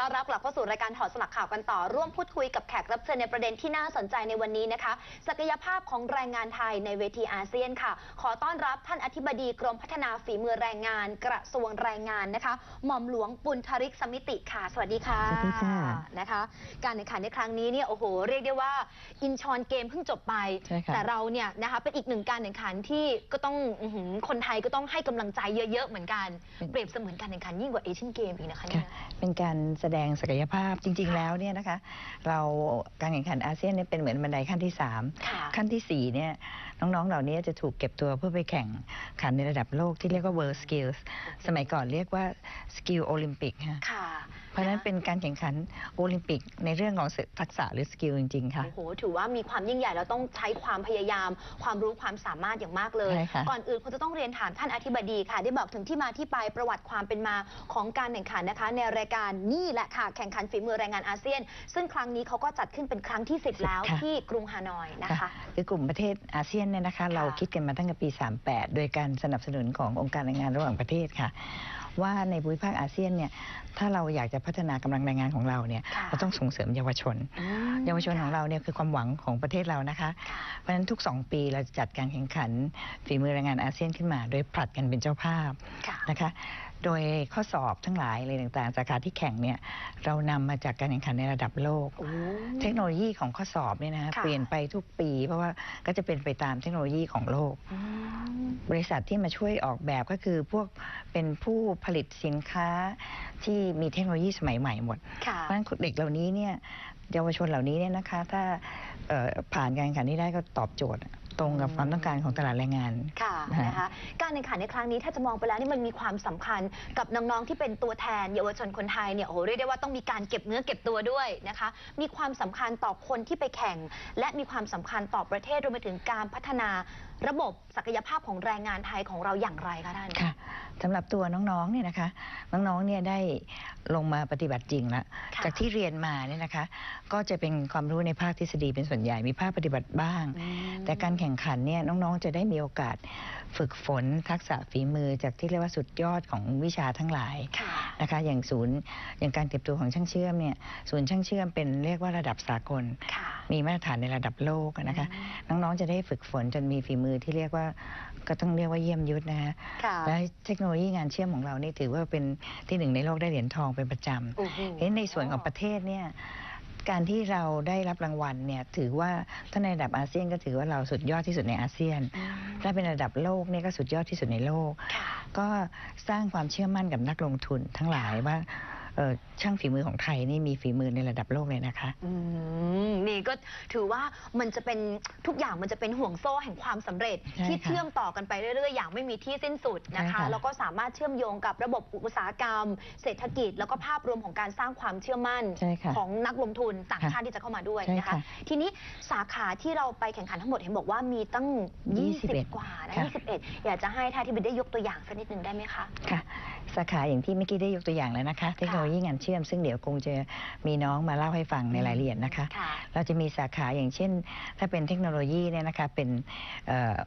ต้อนรับกลับเข้าสู่รายการถอดสลักข่าวกันต่อ ร่วมพูดคุยกับแขกรับเชิญในประเด็นที่น่าสนใจในวันนี้นะคะ ศักยภาพของแรงงานไทยในเวทีอาเซียนค่ะ ขอต้อนรับท่านอธิบดีกรมพัฒนาฝีมือแรงงาน กระทรวงแรงงานนะคะ หม่อมหลวงปุณธริกสมิติค่ะ สวัสดีค่ะสวัสดีค่ะนะคะ การแข่งขันในครั้งนี้เนี่ยโอ้โหเรียกได้ว่าอินชอนเกมเพิ่งจบไป ใช่ค่ะ แต่เราเนี่ยนะคะเป็นอีกหนึ่งการแข่งขันที่ก็ต้องอื้อหือคนไทยก็ต้องให้กำลังใจเยอะๆเหมือนกัน เปรียบเสมือนการแข่งขันยิ่งกว่าเอเชียนเกมอีกนะคะเนี่ค่ะยเป็นการแสดงศักยภาพจริงๆค่ะแล้วเนี่ยนะคะ เราการแข่งขันอาเซียนเนี่ยเป็นเหมือนบันไดขั้นที่ค่ะ3ขั้นทีสี่ 4 เนี่ยน้องๆ เหล่านี้จะถูกเก็บตัวเพื่อไปแข่งขันในระดับโลกที่เรียกว่า World Skills สมัยก่อนเรียกว่า Skill Olympic ค่ะค่ะเพราะฉะนั้นเป็นการแข่งขันโอลิมปิกในเรื่องของทักษะหรือสกิลจริงๆค่ะ โอ้โห ถือว่ามีความยิ่งใหญ่แล้วต้องใช้ความพยายาม ความรู้ความสามารถอย่างมากเลย ใช่ค่ะ ก่อนอื่นคงจะต้องเรียนถามท่านอธิบดีค่ะ ได้บอกถึงที่มาที่ไปประวัติความเป็นมาของการแข่งขันนะคะ ในรายการนี่แหละค่ะ แข่งขันฝีมือแรงงานอาเซียน ซึ่งครั้งนี้เขาก็จัดขึ้นเป็นครั้งที่10แล้วค่ะ ที่กรุงฮานอยนะคะ คือกลุ่มประเทศอาเซียนเนี่ยนะคะ เราคิดกันมาตั้งแต่ปี 38 โดยการสนับสนุนขององค์การแรงงานระหว่างประเทศค่ะ ว่าในภูมิภาคอาเซียนเนี่ยถ้าเราอยากจะพัฒนากำลังแรงงานของเราเนี่ยค่ะเราต้องส่งเสริมเยาวชนอืมเยาวชนของเราเนี่ยคือความหวังของประเทศเรานะคะค่ะเพราะฉะนั้นทุก 2 ปีเราจะจัดการแข่งขันฝีมือแรงงานอาเซียนขึ้นมา โดยผลัดกันเป็นเจ้าภาพค่ะนะคะ โดยข้อสอบทั้งหลายอะไรต่างๆสาขาที่แข่งเนี่ยเรานำมาจากการแข่งขันในระดับโลกโอ้เทคโนโลยีของข้อสอบเนี่ยนะค่ะเปลี่ยนไปทุกปี เพราะว่าก็จะเป็นไปตามเทคโนโลยีของโลกอืมบริษัทที่มาช่วยออกแบบก็คือพวกเป็นผู้ผลิตสินค้าที่มีเทคโนโลยีสมัยใหม่หมดค่ะเพราะฉะนั้นเด็กเหล่านี้เนี่ยเยาวชนเหล่านี้เนี่ยนะคะ ถ้าเอ่อ ผ่านการแข่งขันนี้ได้ก็ตอบโจทย์ ตรงกับความต้องการของตลาดแรงงาน ค่ะนะคะนะคะการแข่งขันในครั้งนี้ถ้าจะมองไปแล้วนี่มันมีความสำคัญกับน้องๆที่เป็นตัวแทนเยาวชนคนไทยเนี่ยโอ้โหเรียกได้ว่าต้องมีการเก็บเนื้อเก็บตัวด้วยนะคะ มีความสำคัญต่อคนที่ไปแข่ง และมีความสำคัญต่อประเทศรวมไปถึงการพัฒนาระบบศักยภาพของแรงงานไทยของเราอย่างไรคะท่านค่ะ สำหรับตัวน้องๆเนี่ยนะคะ น้องๆเนี่ยได้ลงมาปฏิบัติจริงแล้วค่ะจากที่เรียนมาเนี่ยนะคะ ก็จะเป็นความรู้ในภาคทฤษฎีเป็นส่วนใหญ่มีภาคปฏิบัติบ้าง อืม แต่การแข่งขันเนี่ยน้องๆจะได้มีโอกาสฝึกฝนทักษะฝีมือจากที่เรียกว่าสุดยอดของวิชาทั้งหลายค่ะนะคะอย่างศูนย์อย่างการเก็บตัวของช่างเชื่อมเนี่ยศูนย์ช่างเชื่อมเป็นเรียกว่าระดับสากลค่ะมีมาตรฐานในระดับโลกนะคะน้องๆจะได้ฝึกฝนจนมีฝีมือที่เรียกว่าก็ต้องเรียกว่าเยี่ยมยุทธนะคะค่ะและเทคโนโลยีงานเชื่อมของเรานี่ถือว่าเป็นที่หนึ่งในโลกได้เหรียญทองเป็นประจำโอ้โหเห็นในส่วนของประเทศเนี่ย การที่เราได้รับรางวัลเนี่ยถือว่าถ้าในระดับอาเซียนก็ถือว่าเราสุดยอดที่สุดในอาเซียนอืมถ้าเป็นระดับโลกเนี่ยก็สุดยอดที่สุดในโลกค่ะก็สร้างความเชื่อมั่นกับนักลงทุนทั้งหลายว่าเอ่อ ช่างฝีมือของไทยนี่มีฝีมือในระดับโลกเลยนะคะ อืมนี่ก็ถือว่ามันจะเป็นทุกอย่างมันจะเป็นห่วงโซ่แห่งความสำเร็จ ใช่ที่ค่ะเชื่อมต่อกันไปเรื่อยๆ อย่างไม่มีที่สิ้นสุดนะใช่คะ ค่ะ แล้วก็สามารถเชื่อมโยงกับระบบอุตสาหกรรม เศรษฐกิจ แล้วก็ภาพรวมของการสร้างความเชื่อมั่น ใช่ค่ะ ของนักลงทุนต่างค่ะชาติที่จะเข้ามาด้วยใช่นะคะ ค่ะทีนี้สาขาที่เราไปแข่งขันทั้งหมดเห็นบอกว่ามีตั้ง20 21 กว่านะค่ะ 21 อยากจะให้ท่านที่บินได้ยกตัวอย่างสักนิดหนึ่งได้ไหมคะ ค่ะ สาขาอย่างที่เมื่อกี้ได้ยกตัวอย่างแล้วนะคะ เทคโนโลยีงานเชื่อมซึ่งเดี๋ยวคงจะมีน้องมาเล่าให้ฟังในรายละเอียดนะคะ ค่ะ เราจะมีสาขาอย่างเช่น ถ้าเป็นเทคโนโลยีเนี่ยนะคะเป็น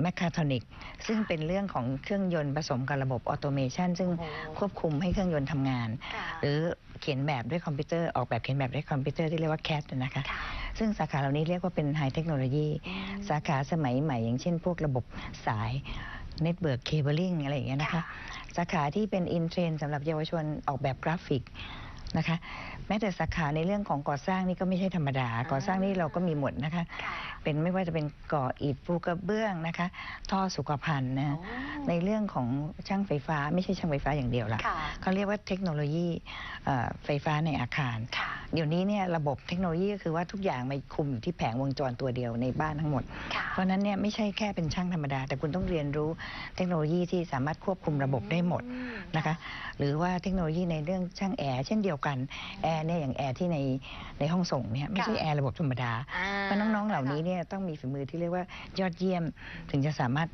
แมคคาทรอนิกซึ่งเป็นเรื่องของเครื่องยนต์ผสมกับระบบออโตเมชันซึ่งโอ้โห ควบคุมให้เครื่องยนต์ทำงาน ค่ะ หรือเขียนแบบด้วยคอมพิวเตอร์ออกแบบเขียนแบบด้วยคอมพิวเตอร์ที่เรียกว่า CAD นะคะ ค่ะซึ่งสาขาเหล่านี้เรียกว่าเป็นไฮเทคโนโลยีอืมสาขาสมัยใหม่อย่างเช่นพวกระบบสายเน็ตเบิร์กเคเบิลลิงอะไรอย่างเงี้ยนะคะ สาขาที่เป็นอินเทรนสำหรับเยาวชนออกแบบกราฟิก นะคะ แม้แต่สาขาในเรื่องของก่อสร้างนี่ก็ไม่ใช่ธรรมดา ก่อสร้างนี่เราก็มีหมดนะคะค่ะเป็นไม่ว่าจะเป็นก่ออิฐปูกระเบื้องนะคะ ท่อสุขภัณฑ์นะโอ้ในเรื่องของช่างไฟฟ้า ไม่ใช่ช่างไฟฟ้าอย่างเดียวละค่ะเขาเรียกว่าเทคโนโลยีเอ่อไฟฟ้าในอาคารค่ะ เดี๋ยวนี้เนี่ยระบบเทคโนโลยีก็คือว่าทุกอย่างมาคุมอยู่ที่แผงวงจรตัวเดียวในบ้านทั้งหมดค่ะเพราะฉะนั้นเนี่ยไม่ใช่แค่เป็นช่างธรรมดา แต่คุณต้องเรียนรู้เทคโนโลยีที่สามารถควบคุมระบบได้หมดอืมนะคะหรือว่าเทคโนโลยีในเรื่องช่างแอร์เช่นเดียวกันแอร์เนี่ยอย่างแอร์ที่ในในห้องส่งเนี่ยไม่ใช่ค่ะแอร์ระบบธรรมดาอ่าเพราะน้องๆเหล่านี้เนี่ยต้องมีฝีมือที่เรียกว่ายอดเยี่ยม ถึงจะสามารถ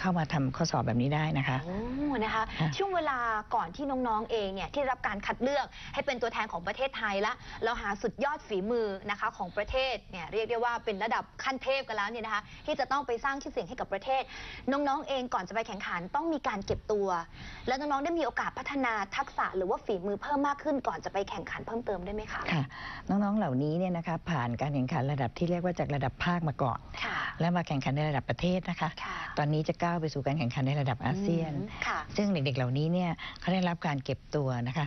เข้ามาทำข้อสอบแบบนี้ได้นะคะโอ้นะคะค่ะช่วงเวลาก่อนที่น้องๆเองเนี่ยที่ได้รับการคัดเลือกให้เป็นตัวแทนของประเทศไทยและเราหาสุดยอดฝีมือนะคะของประเทศเนี่ยเรียกได้ว่าเป็นระดับขั้นเทพกันแล้วเนี่ยนะคะ ที่จะต้องไปสร้างชื่อเสียงให้กับประเทศ น้องๆเองก่อนจะไปแข่งขันต้องมีการเก็บตัว แล้วน้องๆได้มีโอกาสพัฒนาทักษะหรือว่าฝีมือเพิ่มมากขึ้นก่อนจะไปแข่งขันเพิ่มเติมได้ไหมคะค่ะน้องๆเหล่านี้เนี่ยนะคะผ่านการแข่งขันระดับที่เรียกว่าจากระดับภาคมาก่อนค่ะแล้วมาแข่งขันในระดับประเทศนะคะค่ะตอนนี้จะก้าวไปสู่การแข่งขันในระดับอาเซียนอืมค่ะซึ่งเด็กๆเหล่านี้เนี่ยเขาได้รับการเก็บตัวนะคะ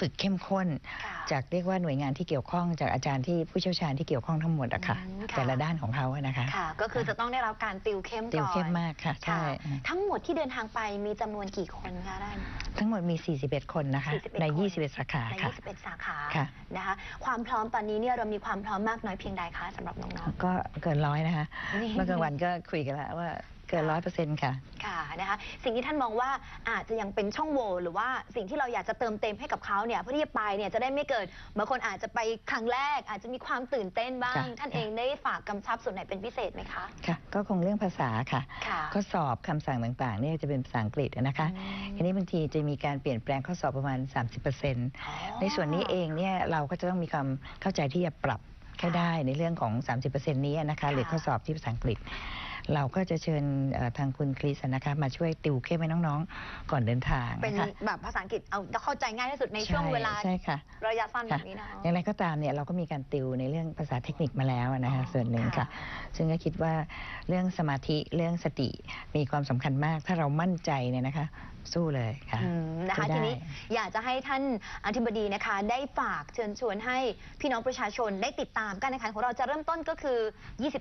ฝึกเข้มข้นค่ะจากเรียกว่าหน่วยงานที่เกี่ยวข้องจากอาจารย์ที่ผู้เชี่ยวชาญที่เกี่ยวข้องทั้งหมดอะค่ะอืมค่ะแต่ละด้านของเขาอะนะคะค่ะ ก็คือจะต้องได้รับการติวเข้มก่อนติวเข้มมากค่ะใช่ค่ะทั้งหมดที่เดินทางไปมีจำนวนกี่คนคะท่านทั้งหมดมี 41 คนนะคะ41ในคน21 สาขาในค่ะ21 สาขาค่ะนะคะความพร้อมตอนนี้เนี่ยเรามีความพร้อมมากน้อยเพียงใดคะสำหรับน้องก็เกินร้อยนะคะนี่เมื่อกลางวันก็คุยกันแล้วว่า เกินร้อยเปอร์เซ็นต์ค่ะๆค่ะนะคะสิ่งที่ท่านมองว่าอาจจะยังเป็นช่องโหว่หรือว่าสิ่งที่เราอยากจะเติมเต็มให้กับเขาเนี่ยเพื่อที่จะไปเนี่ยจะได้ไม่เกิดบางคนอาจจะไปครั้งแรก อาจจะมีความตื่นเต้นบ้างค่ะท่านเองได้ฝากกำชับส่วนไหนเป็นพิเศษไหมคะค่ะ ก็คงเรื่องภาษาค่ะค่ะข้อสอบคำสั่งต่างๆเนี่ยจะเป็นภาษาอังกฤษนะคะอืมอันนี้บางทีจะมีการเปลี่ยนแปลงข้อสอบประมาณ 30%ในส่วนนี้เองเนี่ยเราก็จะต้องมีความเข้าใจที่จะปรับให้ได้ในเรื่องของ 30%นี้นะคะหรือข้อสอบที่ภาษาอังกฤษ เราก็จะเชิญเอ่อทางคุณคริสนะคะมาช่วยติวเข้มให้น้องๆ ก่อนเดินทางเป็นนะคะแบบภาษาอังกฤษเอาเข้าใจง่ายที่สุดในช่วงเวลาใช่ค่ะระยะสั้นแบค่ะบนี้นะอย่างไรก็ตามเนี่ยเราก็มีการติวในเรื่องภาษาเทคนิคมาแล้วนะคะอ๋อส่วนหนึ่งค่ะค่ะ ซึ่งก็คิดว่าเรื่องสมาธิเรื่องสติมีความสำคัญมาก ถ้าเรามั่นใจเนี่ยนะคะ สู้เลยค่ะอืมนะคะสู้ได้ทีนี้อยากจะให้ท่านอธิบดีนะคะ ได้ฝากเชิญชวนให้พี่น้องประชาชนได้ติดตามการแข่งขันของเราจะเริ่มต้นก็คือ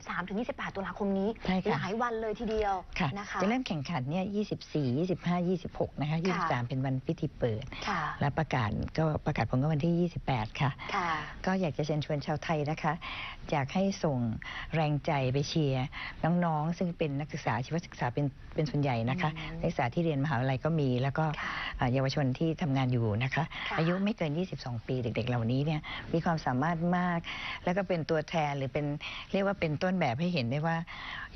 23-28 ตุลาคมนี้ใช่ค่ะหลายวันเลยทีเดียวค่ะนะคะจะเริ่มแข่งขันเนี่ย 24 25 26 นะคะค่ะ23 เป็นวันพิธีเปิดค่ะและประกาศก็ประกาศผลก็วันที่ 28ค่ะค่ะ ก็อยากจะเชิญชวนชาวไทยนะคะ อยากให้ส่งแรงใจไปเชียร์น้องๆ ซึ่งเป็นนักศึกษาชีวศึกษาเป็นเป็นส่วนใหญ่นะคะอืมนักศึกษาที่เรียนมหาวิทยาลัยก็มีแล้วก็ค่ะอ่าเยาวชนที่ทำงานอยู่นะคะค่ะอายุไม่เกิน 22 ปีเด็ก ๆ เหล่านี้เนี่ยมีความสามารถมาก แล้วก็เป็นตัวแทนหรือเป็นเรียกว่าเป็นต้นแบบให้เห็นได้ว่า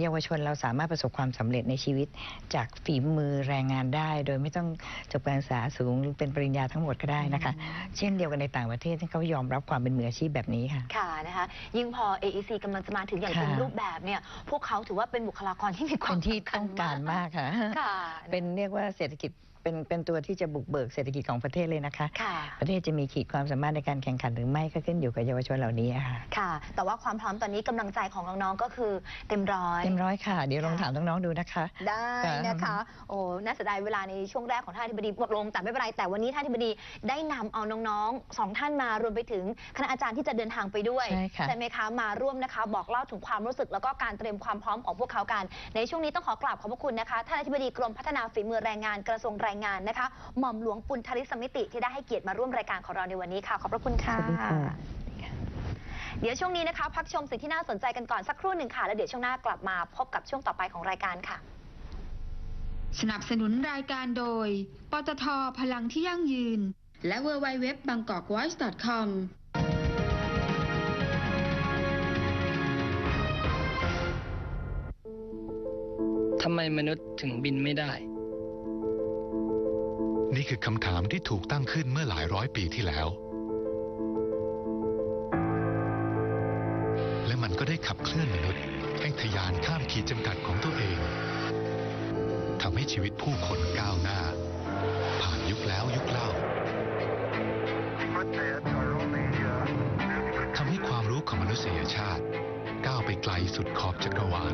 เยาวชนเราสามารถประสบความสำเร็จในชีวิต จากฝีมือแรงงานได้ โดยไม่ต้องจบการศึกษาสูงหรือเป็นปริญญาทั้งหมดก็ได้นะคะ เช่นเดียวกันในต่างประเทศที่เขายอมรับความเป็นมืออาชีพแบบนี้ค่ะค่ะนะคะยิ่งพอ AEC กำลังจะมาถึงอย่างเต็มค่ะรูปแบบเนี่ยพวกเขาถือว่าเป็นบุคลากรที่มีควาเป็มนที่สำคัญต้องการมากค่ะค่ะเป็นเรียกว่าเศรษฐกิจเป็นเป็นตัวที่จะบุกเบิกเศรษฐกิจของประเทศเลยนะคะ ค่ะ ประเทศจะมีขีดความสามารถในการแข่งขันหรือไม่ก็ขึ้นอยู่กับเยาวชนเหล่านี้ค่ะ ค่ะ แต่ว่าความพร้อมตอนนี้กำลังใจของน้องๆก็คือเต็มร้อย เต็มร้อยค่ะ เดี๋ยวลองค่ะถามน้องๆดูนะคะ ได้นะคะ โอ้น่าเสียดายเวลาในช่วงแรกของท่านอธิบดีหมดลงแต่ไม่เป็นไร แต่วันนี้ท่านอธิบดีได้นำเอาน้องๆสองท่านมารวมไปถึงคณะอาจารย์ที่จะเดินทางไปด้วยใช่ค่ะ ไหมคะมาร่วมนะคะ บอกเล่าถึงความรู้สึกแล้วก็การเตรียมความพร้อมของพวกเขากัน ในช่วงนี้ต้องขอกราบขอบพระคุณนะคะท่านอธิบดีกรมพัฒนาฝีมือแรงงานกระทรวงแรงงานนะคะหม่อมหลวงปุณธริศมิติที่ได้ให้เกียรติมาร่วมรายการของเราในวันนี้ค่ะ ขอบพระคุณสค่ะวัสดีค่ะ เดี๋ยวช่วงนี้นะคะพักชมสิ่งที่น่าสนใจกันก่อนสักครู่หนึ่งค่ะ แล้วเดี๋ยวช่วงหน้ากลับมาพบกับช่วงต่อไปของรายการค่ะ สนับสนุนรายการโดย ปตทพลังที่ยั่งยืน และ w w w b a n g k o k v o i c e c o m ทำไมมนุษย์ถึงบินไม่ได้ นี่คือคำถามที่ถูกตั้งขึ้นเมื่อหลายร้อยปีที่แล้ว และมันก็ได้ขับเคลื่อนมนุษย์ ให้ทยานข้ามขีดจำกัดของตัวเองทำให้ชีวิตผู้คนก้าวหน้า ผ่านยุคแล้วยุคเล่าทำให้ความรู้ของมนุษยชาติ ก้าวไปไกลสุดขอบจักรวาล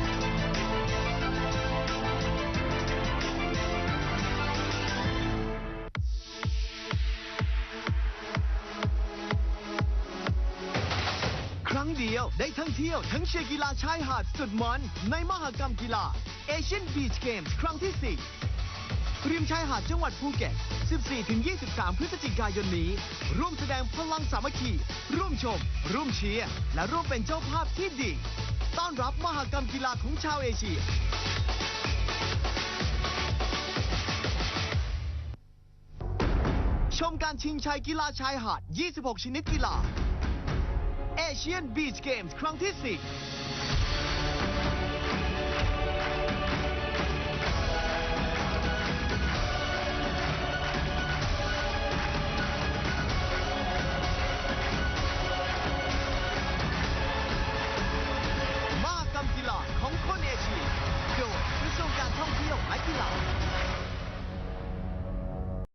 ดียว ได้ทั้งเที่ยว ทั้งเชียร์กีฬาชายหาดสุดมัน ในมหกรรมกีฬา Asian Beach Games ครั้งที่ 4 ริมชายหาดจังหวัดภูเก็ต 14-23 พฤศจิกายนนี้ ร่วมแสดงพลังสามัคคี ร่วมชม ร่วมเชียร์ และร่วมเป็นเจ้าภาพที่ดี ต้อนรับมหกรรมกีฬาของชาวเอเชียชมการชิงชัยกีฬาชายหาด 26 ชนิดกีฬา เอเชียนบีชเกมส์ครั้งที่ 4